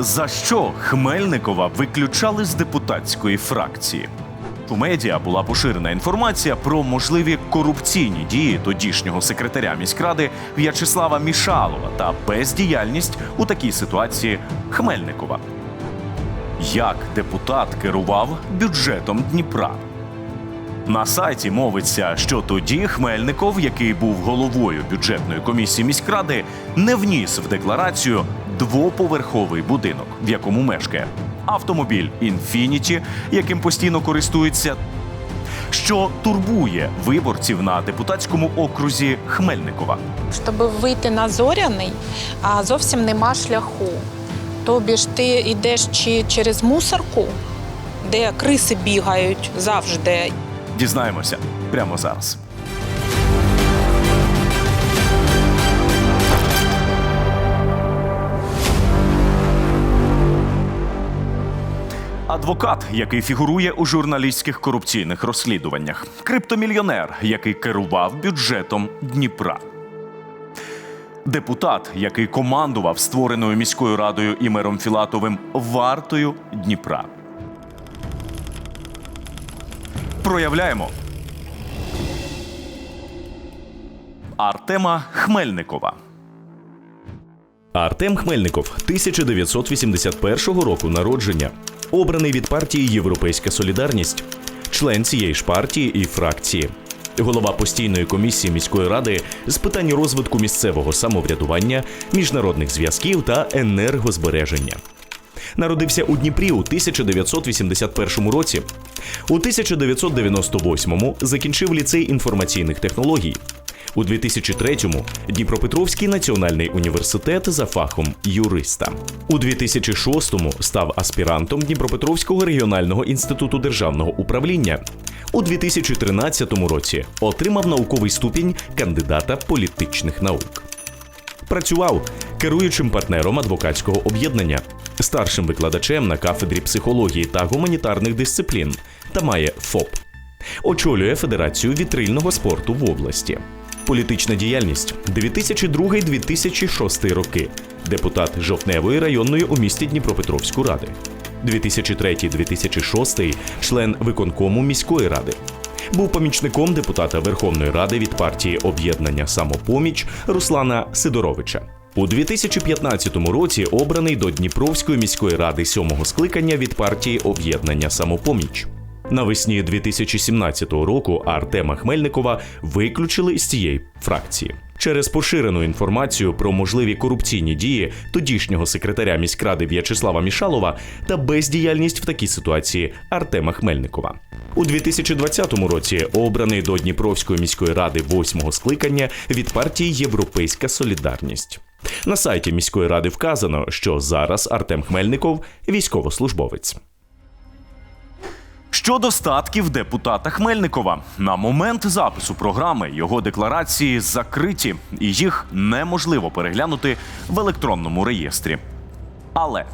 За що Хмельникова виключали з депутатської фракції? У медіа була поширена інформація про можливі корупційні дії тодішнього секретаря міськради В'ячеслава Мішалова та бездіяльність у такій ситуації Хмельникова. Як депутат керував бюджетом Дніпра? На сайті мовиться, що тоді Хмельников, який був головою бюджетної комісії міськради, не вніс в декларацію двоповерховий будинок, в якому мешкає автомобіль Інфініті, яким постійно користується, що турбує виборців на депутатському окрузі Хмельникова. Щоб вийти на зоряний, а зовсім нема шляху. Тобі ж ти йдеш чи через мусорку, де криси бігають завжди. Дізнаємося прямо зараз. Адвокат, який фігурує у журналістських корупційних розслідуваннях, криптомільйонер, який керував бюджетом Дніпра. Депутат, який командував створеною міською радою і мером Філатовим вартою Дніпра. Проявляємо Артема Хмельникова. Артем Хмельников 1981 року народження, обраний від партії Європейська Солідарність, член цієї ж партії і фракції, голова постійної комісії міської ради з питань розвитку місцевого самоврядування, міжнародних зв'язків та енергозбереження. Народився у Дніпрі у 1981 році. У 1998-му закінчив ліцей інформаційних технологій. У 2003-му Дніпропетровський національний університет за фахом юриста. У 2006-му став аспірантом Дніпропетровського регіонального інституту державного управління. У 2013 році отримав науковий ступінь кандидата політичних наук. Працював керуючим партнером адвокатського об'єднання, старшим викладачем на кафедрі психології та гуманітарних дисциплін та має ФОП. Очолює Федерацію вітрильного спорту в області. Політична діяльність 2002-2006 роки. Депутат Жовтневої районної у місті Дніпропетровську ради. 2003-2006 член виконкому міської ради. Був помічником депутата Верховної Ради від партії об'єднання Самопоміч Руслана Сидоровича. У 2015 році обраний до Дніпровської міської ради сьомого скликання від партії об'єднання Самопоміч. Навесні 2017 року Артема Хмельникова виключили з цієї фракції. Через поширену інформацію про можливі корупційні дії тодішнього секретаря міськради В'ячеслава Мішалова та бездіяльність в такій ситуації Артема Хмельникова. У 2020 році обраний до Дніпровської міської ради восьмого скликання від партії Європейська Солідарність. На сайті міської ради вказано, що зараз Артем Хмельников військовослужбовець. Щодо статків депутата Хмельникова, на момент запису програми його декларації закриті, і їх неможливо переглянути в електронному реєстрі. Але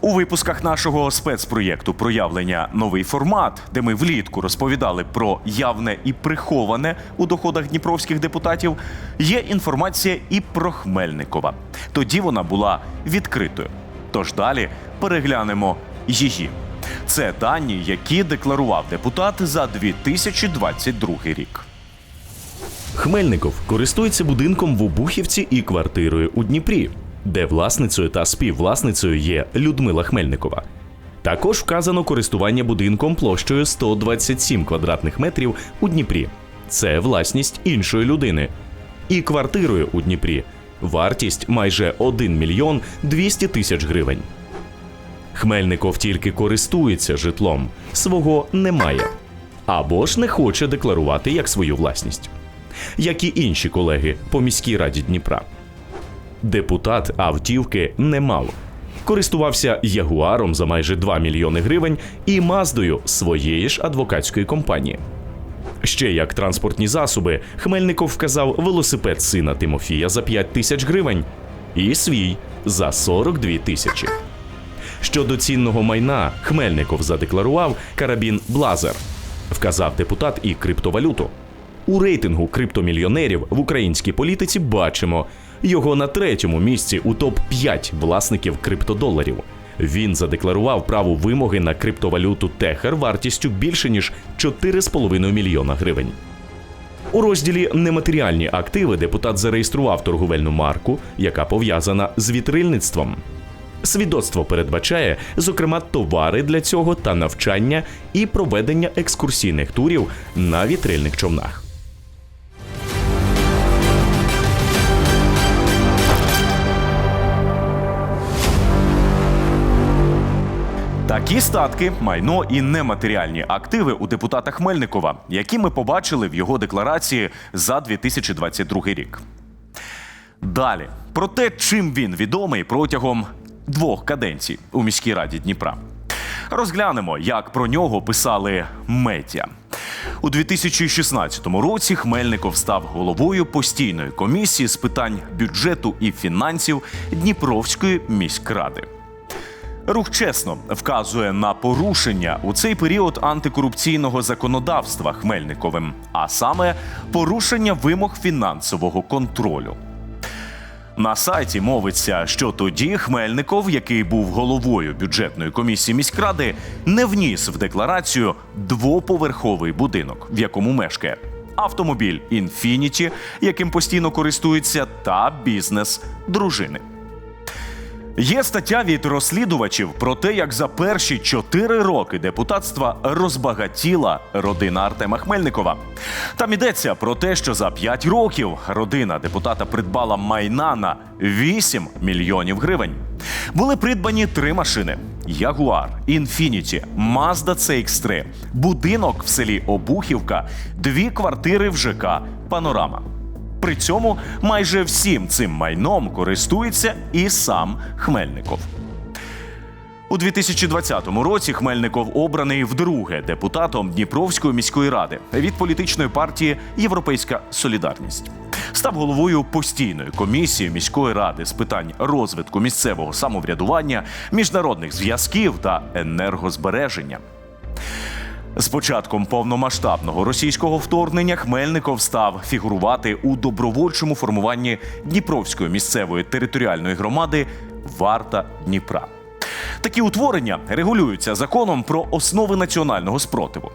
у випусках нашого спецпроєкту проявлення новий формат, де ми влітку розповідали про явне і приховане у доходах дніпровських депутатів, є інформація і про Хмельникова. Тоді вона була відкритою. Тож далі переглянемо її. Це дані, які декларував депутат за 2022 рік. Хмельников користується будинком в Обухівці і квартирою у Дніпрі, де власницею та співвласницею є Людмила Хмельникова. Також вказано користування будинком площею 127 квадратних метрів у Дніпрі. Це власність іншої людини. І квартирою у Дніпрі. Вартість майже 1 мільйон 200 тисяч гривень. Хмельников тільки користується житлом, свого немає. Або ж не хоче декларувати як свою власність, як і інші колеги по міській раді Дніпра. Депутат автівки не мав. Користувався ягуаром за майже 2 мільйони гривень і маздою своєї ж адвокатської компанії. Ще як транспортні засоби, Хмельников вказав велосипед сина Тимофія за 5 тисяч гривень і свій за 42 тисячі. Щодо цінного майна, Хмельников задекларував карабін Блазер, вказав депутат і криптовалюту. У рейтингу криптомільйонерів в українській політиці бачимо Його на третьому місці у топ 5 власників криптодоларів. Він задекларував право вимоги на криптовалюту Техер вартістю більше ніж 4,5 мільйона гривень. У розділі Нематеріальні активи депутат зареєстрував торговельну марку, яка пов'язана з вітрильництвом. Свідоцтво передбачає, зокрема, товари для цього та навчання і проведення екскурсійних турів на вітрильних човнах. Такі статки, майно і нематеріальні активи у депутата Хмельникова, які ми побачили в його декларації за 2022 рік. Далі про те, чим він відомий протягом двох каденцій у міській раді Дніпра. Розглянемо, як про нього писали медіа. У 2016 році Хмельников став головою постійної комісії з питань бюджету і фінансів Дніпровської міськради. Рух чесно вказує на порушення у цей період антикорупційного законодавства Хмельниковим, а саме порушення вимог фінансового контролю. На сайті мовиться, що тоді Хмельников, який був головою бюджетної комісії міськради, не вніс в декларацію двоповерховий будинок, в якому мешкає автомобіль Інфініті, яким постійно користується, та бізнес дружини. Є стаття від розслідувачів про те, як за перші чотири роки депутатства розбагатіла родина Артема Хмельникова. Там йдеться про те, що за п'ять років родина депутата придбала майна на 8 мільйонів гривень. Були придбані три машини: Ягуар, Інфініті, Mazda CX-3, будинок в селі Обухівка, дві квартири в ЖК Панорама. При цьому майже всім цим майном користується і сам Хмельников. У 2020 році Хмельников обраний вдруге депутатом Дніпровської міської ради від політичної партії Європейська Солідарність. Став головою постійної комісії міської ради з питань розвитку місцевого самоврядування, міжнародних зв'язків та енергозбереження. З початком повномасштабного російського вторгнення Хмельников став фігурувати у добровольчому формуванні Дніпровської місцевої територіальної громади Варта Дніпра. Такі утворення регулюються законом про основи національного спротиву.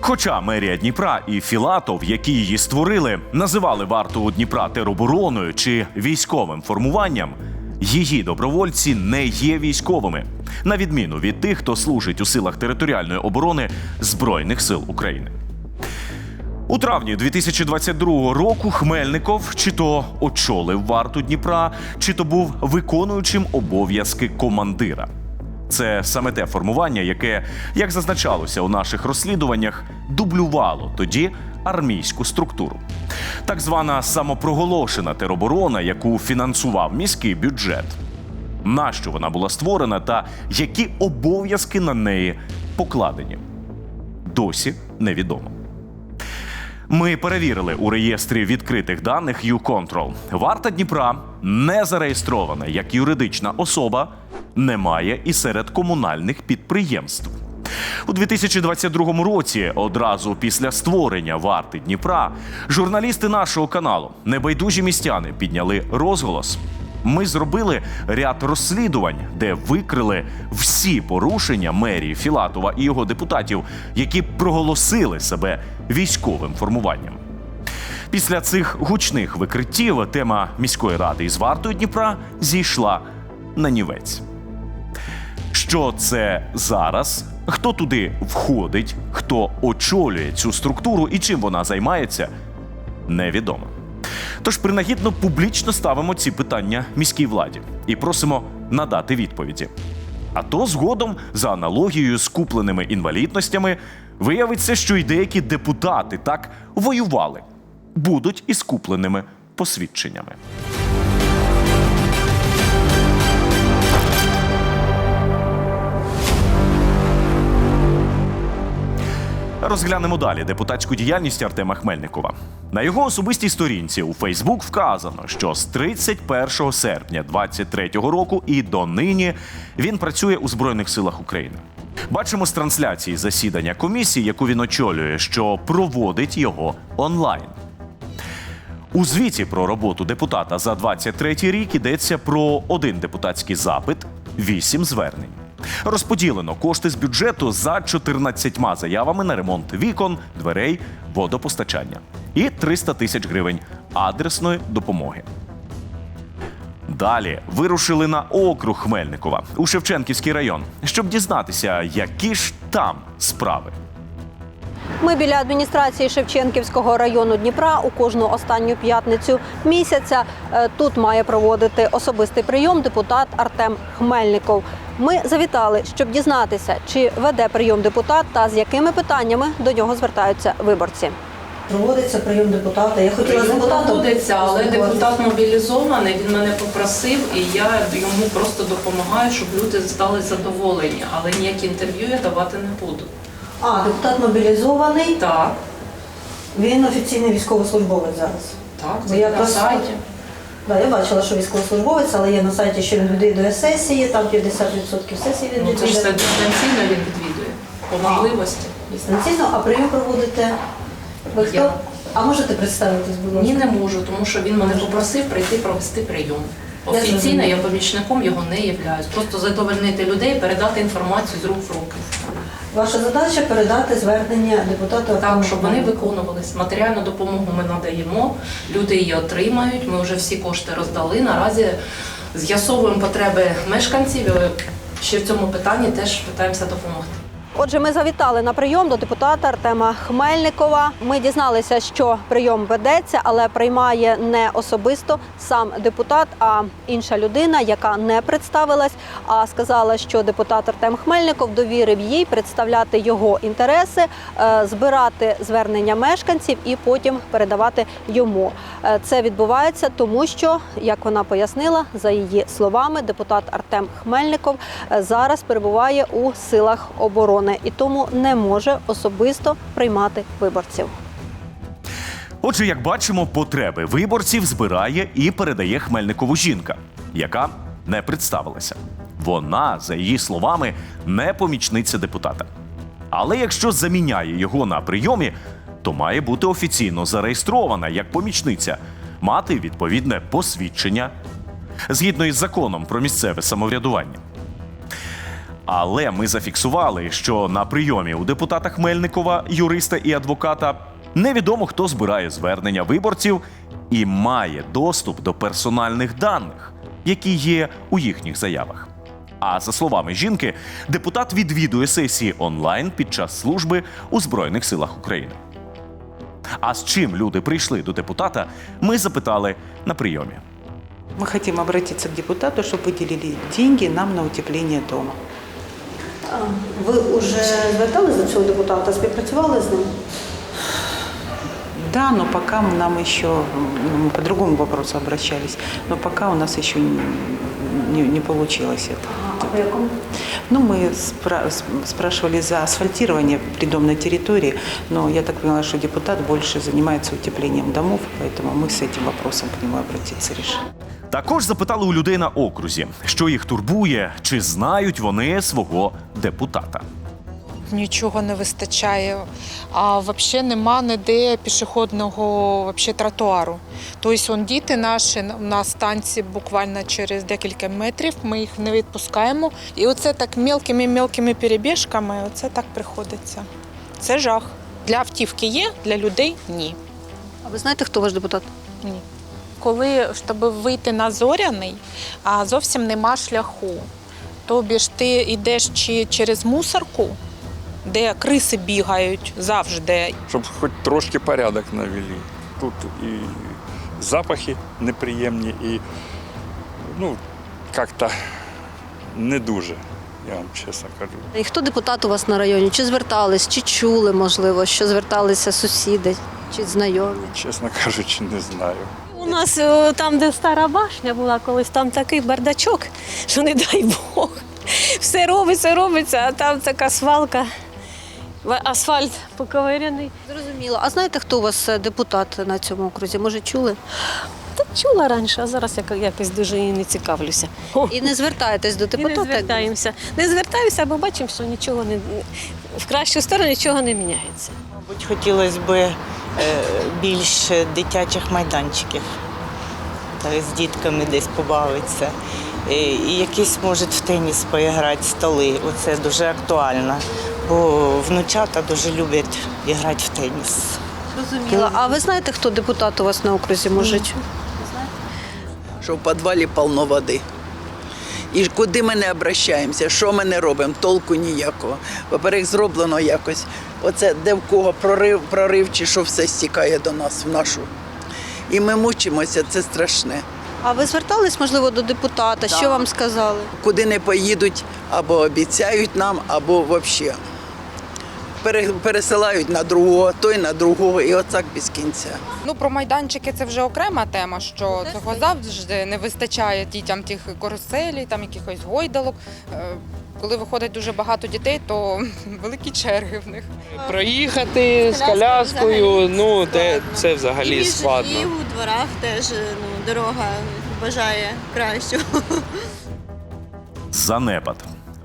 Хоча мерія Дніпра і Філатов, які її створили, називали варту Дніпра теробороною чи військовим формуванням, її добровольці не є військовими, на відміну від тих, хто служить у силах територіальної оборони Збройних сил України. У травні 2022 року Хмельников чи то очолив варту Дніпра, чи то був виконуючим обов'язки командира. Це саме те формування, яке, як зазначалося у наших розслідуваннях, дублювало тоді армійську структуру. Так звана самопроголошена тероборона, яку фінансував міський бюджет. Нащо вона була створена та які обов'язки на неї покладені? Досі невідомо. Ми перевірили у реєстрі відкритих даних YouControl. Варта Дніпра не зареєстрована як юридична особа, немає і серед комунальних підприємств. У 2022 році, одразу після створення варти Дніпра, журналісти нашого каналу Небайдужі містяни підняли розголос. Ми зробили ряд розслідувань, де викрили всі порушення мерії Філатова і його депутатів, які проголосили себе військовим формуванням. Після цих гучних викриттів тема міської ради із вартою Дніпра зійшла на нівець. Що це зараз? Хто туди входить, хто очолює цю структуру і чим вона займається, невідомо. Тож принагідно публічно ставимо ці питання міській владі і просимо надати відповіді. А то згодом, за аналогією з купленими інвалідностями, виявиться, що й деякі депутати так воювали, будуть із купленими посвідченнями. Розглянемо далі депутатську діяльність Артема Хмельникова. На його особистій сторінці у Фейсбук вказано, що з 31 серпня 2023 року і до нині він працює у Збройних силах України. Бачимо з трансляції засідання комісії, яку він очолює, що проводить його онлайн. У звіті про роботу депутата за 23 рік йдеться про один депутатський запит, вісім звернень. Розподілено кошти з бюджету за 14 заявами на ремонт вікон, дверей, водопостачання і 300 тисяч гривень адресної допомоги. Далі вирушили на округ Хмельникова у Шевченківський район, щоб дізнатися, які ж там справи. Ми біля адміністрації Шевченківського району Дніпра у кожну останню п'ятницю місяця. Е, Тут має проводити особистий прийом депутат Артем Хмельников. Ми завітали, щоб дізнатися, чи веде прийом депутат та з якими питаннями до нього звертаються виборці. Проводиться прийом депутата. Я хотіла Прийом проводиться, але депутат мобілізований. Він мене попросив, і я йому просто допомагаю, щоб люди стали задоволені. Але ніякі інтерв'ю я давати не буду. А, депутат мобілізований. Так, Він офіційний військовослужбовець зараз. так, Бо я на просто- сайті. Да, я бачила, що військовослужбовець, але є на сайті, що він відвідує сесії, там 50% сесії він Ну це ж все відвідує. дистанційно він відвідує по можливості. Дистанційно, а прийом проводите ви хто? Я. А можете представитись, будь ласка? Ні, не можу, тому що він мене попросив прийти провести прийом. Я Офіційно я помічником його не являюсь. Просто задовольнити людей, передати інформацію з рук в руки. Ваша задача передати звернення депутату Так, щоб вони виконувались. Матеріальну допомогу ми надаємо, люди її отримають. Ми вже всі кошти роздали. Наразі з'ясовуємо потреби мешканців. і Ще в цьому питанні теж питаємося допомогти. Отже, ми завітали на прийом до депутата Артема Хмельникова. Ми дізналися, що прийом ведеться, але приймає не особисто сам депутат, а інша людина, яка не представилась, а сказала, що депутат Артем Хмельников довірив їй представляти його інтереси, е, збирати звернення мешканців і потім передавати йому. Е, Це відбувається тому, що як вона пояснила, за її словами, депутат Артем Хмельников е, зараз перебуває у силах оборони і тому не може особисто приймати виборців. Отже, як бачимо, потреби виборців збирає і передає Хмельникову жінка, яка не представилася. Вона, за її словами, не помічниця депутата. Але якщо заміняє його на прийомі, то має бути офіційно зареєстрована як помічниця, мати відповідне посвідчення згідно із законом про місцеве самоврядування. Але ми зафіксували, що на прийомі у депутата Хмельникова, юриста і адвоката, невідомо хто збирає звернення виборців і має доступ до персональних даних, які є у їхніх заявах. А за словами жінки, депутат відвідує сесії онлайн під час служби у Збройних силах України. А з чим люди прийшли до депутата, ми запитали на прийомі. Мы хотим обратиться к депутату, чтобы выделили деньги нам на утепление дома. Ви вже зверталися до цього депутата, співпрацювали з ним? Да, но пока нам еще, ну, мы по другому вопросу обращались, но пока у нас еще не, не, не получилось это. А по якому? Ну, мы спра- с- спрашивали за асфальтирование придомной территории, но я так поняла, что депутат больше занимается утеплением домов, поэтому мы с этим вопросом к нему обратиться решили. Також запитали у людей на окрузі, що їх турбує, чи знають вони свого депутата. Нічого не вистачає. А взагалі нема ніде пішохідного вообще, тротуару. Тобто он, діти наші на станції буквально через декілька метрів, ми їх не відпускаємо. І оце так мелкими-мелкими перебіжками, оце так приходиться. Це жах. Для автівки є, для людей ні. А ви знаєте, хто ваш депутат? Ні. Коли щоб вийти на зоряний, а зовсім нема шляху. Тобі ж ти йдеш чи через мусорку, де криси бігають завжди. щоб хоч трошки порядок навели. Тут і запахи неприємні, і ну, як-то не дуже, я вам чесно кажу. І хто депутат у вас на районі? Чи звертались, чи чули, можливо, що зверталися сусіди чи знайомі? Чесно кажучи, не знаю. У нас е, там, де стара башня була колись, там такий бардачок, що не дай Бог. Все робиться, робиться, а там така свалка, асфальт поковиряний. Зрозуміло. А знаєте, хто у вас е, депутат на цьому окрузі? Може, чули? Та чула раніше, а зараз я якось дуже і не цікавлюся. І не звертаєтесь до і не звертаємося. Не звертаюся, бо бачимо, що нічого не в кращу сторону нічого не міняється. Мабуть, хотілося б більше дитячих майданчиків, так, з дітками десь побавитися. Е, І якийсь можуть в теніс поіграти, столи. Оце дуже актуально, бо внучата дуже люблять грати в теніс. Зрозуміла. А ви знаєте, хто депутат у вас на окрузі може? що в підвалі повно води. І куди ми не обращаємося, що ми не робимо, толку ніякого. Поперек зроблено якось. Оце де в кого прорив, прорив чи що все стікає до нас в нашу. І ми мучимося, це страшне. А ви звертались, можливо, до депутата? Що вам сказали? Куди не поїдуть, або обіцяють нам, або взагалі. Пересилають на другого, той на другого, і отак без кінця. Ну про майданчики це вже окрема тема, що цього завжди не вистачає дітям тих каруселей, там якихось гойдалок. Е, Коли виходить дуже багато дітей, то великі черги в них. Проїхати з коляскою, ну де це взагалі складно. І у дворах теж ну, дорога бажає кращого. Занепад.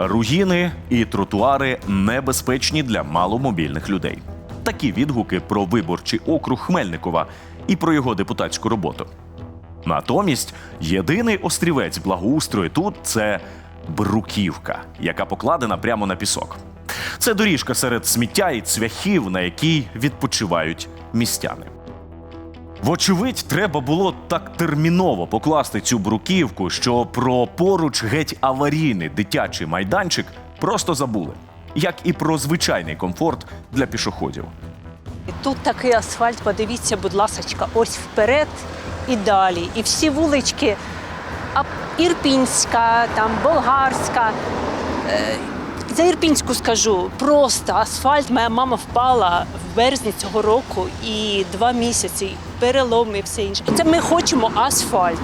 Руїни і тротуари небезпечні для маломобільних людей. Такі відгуки про виборчий округ Хмельникова і про його депутатську роботу. Натомість єдиний острівець благоустрою тут це бруківка, яка покладена прямо на пісок. Це доріжка серед сміття і цвяхів, на якій відпочивають містяни. Вочевидь, треба було так терміново покласти цю бруківку, що про поруч геть аварійний дитячий майданчик просто забули, як і про звичайний комфорт для пішоходів. Тут такий асфальт, подивіться, будь ласка, ось вперед і далі. І всі вулички Ірпінська, там Болгарська. Е, За Ірпінську скажу, просто асфальт. Моя мама впала в березні цього року і два місяці, переломи і все інше. Це ми хочемо асфальт.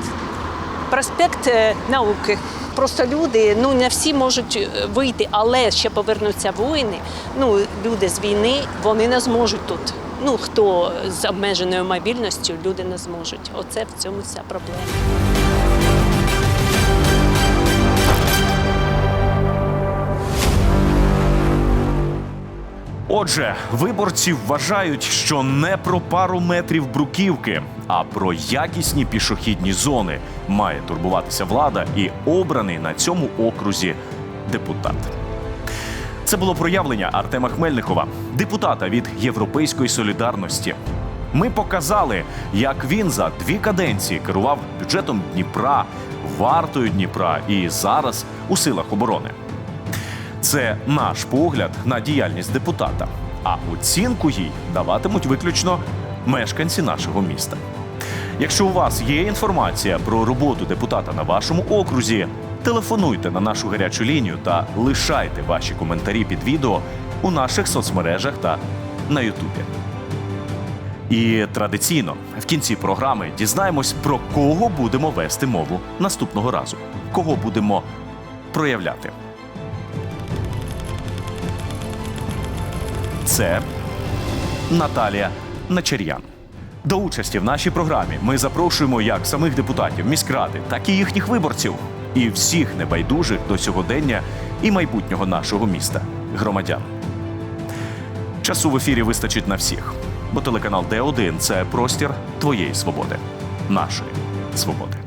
Проспект е, науки. Просто люди, ну не всі можуть е, вийти, але ще повернуться воїни. Ну, люди з війни, вони не зможуть тут. Ну, хто з обмеженою мобільністю, люди не зможуть. Оце в цьому вся проблема. Отже, виборці вважають, що не про пару метрів бруківки, а про якісні пішохідні зони має турбуватися влада і обраний на цьому окрузі депутат. Це було проявлення Артема Хмельникова, депутата від Європейської солідарності. Ми показали, як він за дві каденції керував бюджетом Дніпра, вартою Дніпра і зараз у силах оборони. Це наш погляд на діяльність депутата. А оцінку їй даватимуть виключно мешканці нашого міста. Якщо у вас є інформація про роботу депутата на вашому окрузі, телефонуйте на нашу гарячу лінію та лишайте ваші коментарі під відео у наших соцмережах та на Ютубі. І традиційно в кінці програми дізнаємось, про кого будемо вести мову наступного разу, кого будемо проявляти. Це Наталія Начер'ян. До участі в нашій програмі ми запрошуємо як самих депутатів міськради, так і їхніх виборців, і всіх небайдужих до сьогодення і майбутнього нашого міста громадян. Часу в ефірі вистачить на всіх, бо телеканал Д1 це простір твоєї свободи, нашої свободи.